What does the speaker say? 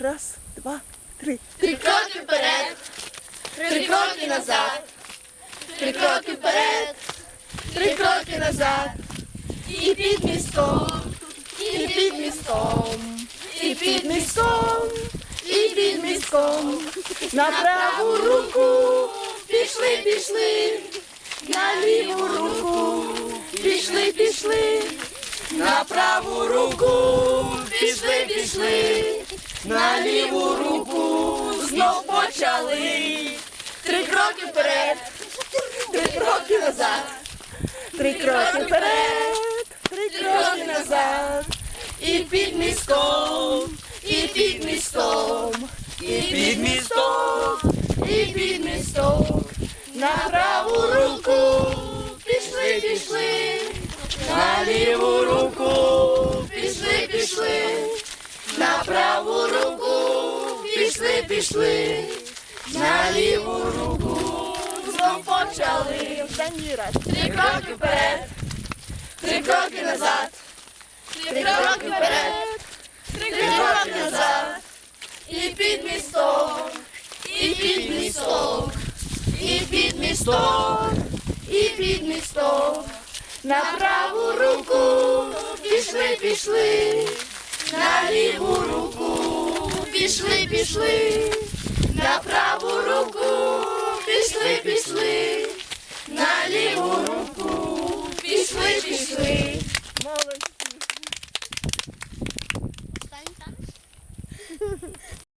Раз, два, три. Три кроки вперед, три кроки назад, три кроки вперед, три кроки назад, і під містом, і під містом, і під містом, і під містом, на праву руку пішли, пішли, на ліву руку пішли, пішли, на праву руку пішли, пішли. На ліву руку знов почали. Три кроки вперед, три кроки назад, Три кроки вперед, три кроки назад. І під містом, і під містом, і під містом, і під містом. На праву руку пішли, пішли, на ліву руку пішли, пішли, на ліву руку знов почали. Три кроки вперед, три кроки назад, три кроки вперед, три кроки назад, і під містом, і під містом, і під містом, і під містом. На праву руку пішли, пішли, на ліву руку пішли, пішли, на руку